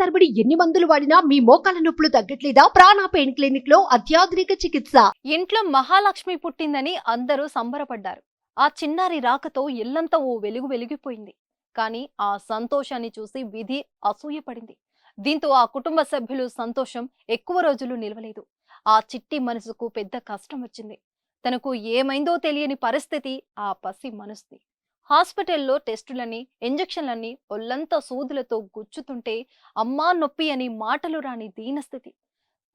తరబడి ఎన్ని మందులు వాడినా మీ మోకాల నొప్పులు తగ్గట్లేదా? ప్రాణ పెయిన్ క్లినిక్లో అత్యాధునిక చికిత్స. ఇంట్లో మహాలక్ష్మి పుట్టిందని అందరూ సంబరపడ్డారు. ఆ చిన్నారి రాకతో ఇల్లంతా ఓ వెలుగు వెలిగిపోయింది. కానీ ఆ సంతోషాన్ని చూసి విధి అసూయపడింది. దీంతో ఆ కుటుంబ సభ్యులు సంతోషం ఎక్కువ రోజులు నిలవలేదు. ఆ చిట్టి మనసుకు పెద్ద కష్టం వచ్చింది. తనకు ఏమైందో తెలియని పరిస్థితి ఆ పసి మనసుది. హాస్పిటల్లో టెస్టులని ఇంజెక్షన్లని ఒళ్ళంతా సూదులతో గుచ్చుతుంటే అమ్మా నొప్పి అని మాటలు రాని దీనస్థితి.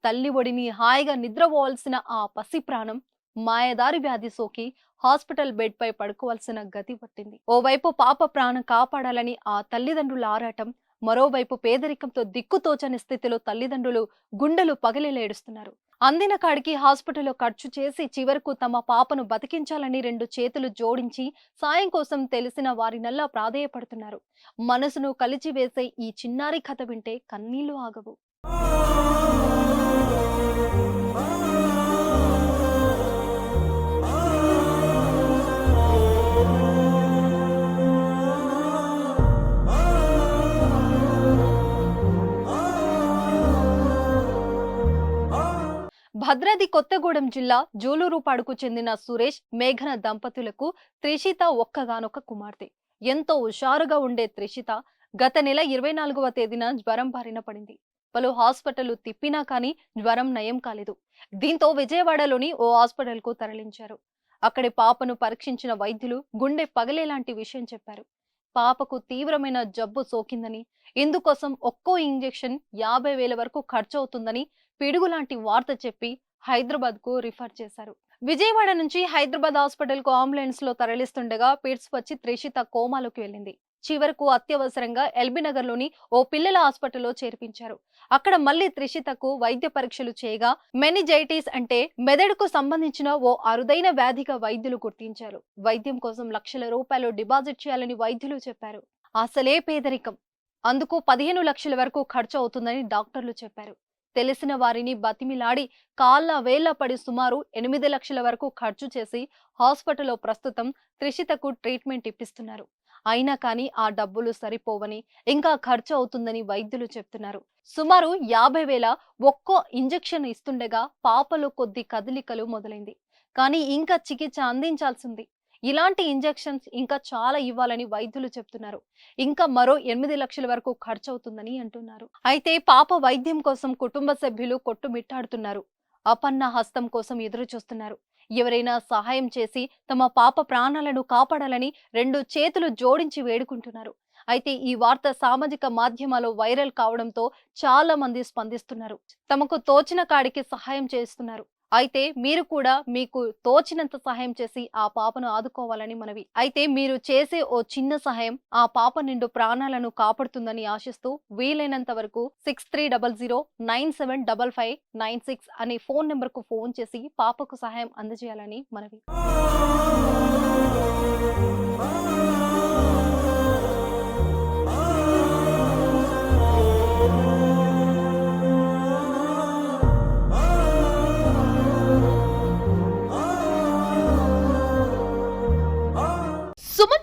తల్లి ఒడిని హాయిగా నిద్రపోవాల్సిన ఆ పసి ప్రాణం మాయదారి వ్యాధి సోకి హాస్పిటల్ బెడ్ పై పడుకోవాల్సిన గతి పట్టింది. ఓవైపు పాప ప్రాణం కాపాడాలని ఆ తల్లిదండ్రుల ఆరాటం మరోవైపు పేదరికంతో దిక్కుతోచని స్థితిలో తల్లిదండ్రులు గుండెలు పగిలేడుస్తున్నారు అందిన కాడికి హాస్పిటల్లో ఖర్చు చేసి చివరకు తమ పాపను బతికించాలని రెండు చేతులు జోడించి సాయం కోసం తెలిసిన వారినల్లా ప్రాధేయపడుతున్నారు. మనసును కలిచివేసే ఈ చిన్నారి కథ వింటే కన్నీళ్ళు ఆగవు. భద్రాద్రి కొత్తగూడెం జిల్లా జూలూరుపాడుకు చెందిన సురేష్ మేఘన దంపతులకు త్రిషిత ఒక్కగానొక్క కుమార్తె. ఎంతో హుషారుగా ఉండే త్రిషిత గత నెల ఇరవై నాలుగవ తేదీన జ్వరం బారిన పడింది. పలు హాస్పిటల్ తిప్పినా కానీ జ్వరం నయం కాలేదు. దీంతో విజయవాడలోని ఓ హాస్పిటల్కు తరలించారు. అక్కడి పాపను పరీక్షించిన వైద్యులు గుండె పగలేలాంటి విషయం చెప్పారు. పాపకు తీవ్రమైన జబ్బు సోకిందని ఇందుకోసం ఒక్కో ఇంజెక్షన్ యాభై వేల వరకు ఖర్చు అవుతుందని పిడుగులాంటి వార్త చెప్పి హైదరాబాద్కు రిఫర్ చేశారు. విజయవాడ నుంచి హైదరాబాద్ హాస్పిటల్కు అంబులెన్స్లో తరలిస్తుండగా పిట్స్ వచ్చి త్రిషిత కోమాలోకి వెళ్ళింది. చివరకు అత్యవసరంగా ఎల్బీనగర్లోని ఓ పిల్లల హాస్పిటల్లో చేర్పించారు. అక్కడ మళ్ళీ త్రిషితకు వైద్య పరీక్షలు చేయగా మెనిజైటిస్ అంటే మెదడుకు సంబంధించిన ఓ అరుదైన వ్యాధిగా వైద్యులు గుర్తించారు. వైద్యం కోసం లక్షల రూపాయలు డిపాజిట్ చేయాలని వైద్యులు చెప్పారు. అసలే పేదరికం. అందుకు పదిహేను లక్షల వరకు ఖర్చు అవుతుందని డాక్టర్లు చెప్పారు. తెలిసిన వారిని బతిమిలాడి కాళ్ళ వేళ్ళ పడి సుమారు ఎనిమిది లక్షల వరకు ఖర్చు చేసి హాస్పిటల్లో ప్రస్తుతం త్రిషితకు ట్రీట్మెంట్ ఇప్పిస్తున్నారు. అయినా కానీ ఆ డబ్బులు సరిపోవని ఇంకా ఖర్చు అవుతుందని వైద్యులు చెప్తున్నారు. సుమారు యాభై వేల ఒక్కో ఇంజెక్షన్ ఇస్తుండగా పాపలో కొద్ది కదలికలు మొదలైంది. కానీ ఇంకా చికిత్స అందించాల్సింది. ఇలాంటి ఇంజెక్షన్స్ ఇంకా చాలా ఇవ్వాలని వైద్యులు చెప్తున్నారు. ఇంకా మరో ఎనిమిది లక్షల వరకు ఖర్చు అవుతుందని అంటున్నారు. అయితే పాప వైద్యం కోసం కుటుంబ సభ్యులు కొట్టుమిట్టాడుతున్నారు. అపన్న హస్తం కోసం ఎదురు చూస్తున్నారు ఎవరైనా సహాయం చేసి తమ పాప ప్రాణాలను కాపాడాలని రెండు చేతులు జోడించి వేడుకుంటున్నారు. అయితే ఈ వార్త సామాజిక మాధ్యమాల్లో వైరల్ కావడంతో చాలా మంది స్పందిస్తున్నారు. తమకు తోచిన కాడికి సహాయం చేస్తున్నారు. అయితే మీరు కూడా మీకు తోచినంత సహాయం చేసి ఆ పాపను ఆదుకోవాలని మనవి. అయితే మీరు చేసే ఓ చిన్న సహాయం ఆ పాప నిండు ప్రాణాలను కాపాడుతుందని ఆశిస్తూ వీలైనంత వరకు six three double zero nine seven double five nine six అనే ఫోన్ నెంబర్కు ఫోన్ చేసి పాపకు సహాయం అందజేయాలని మనవి.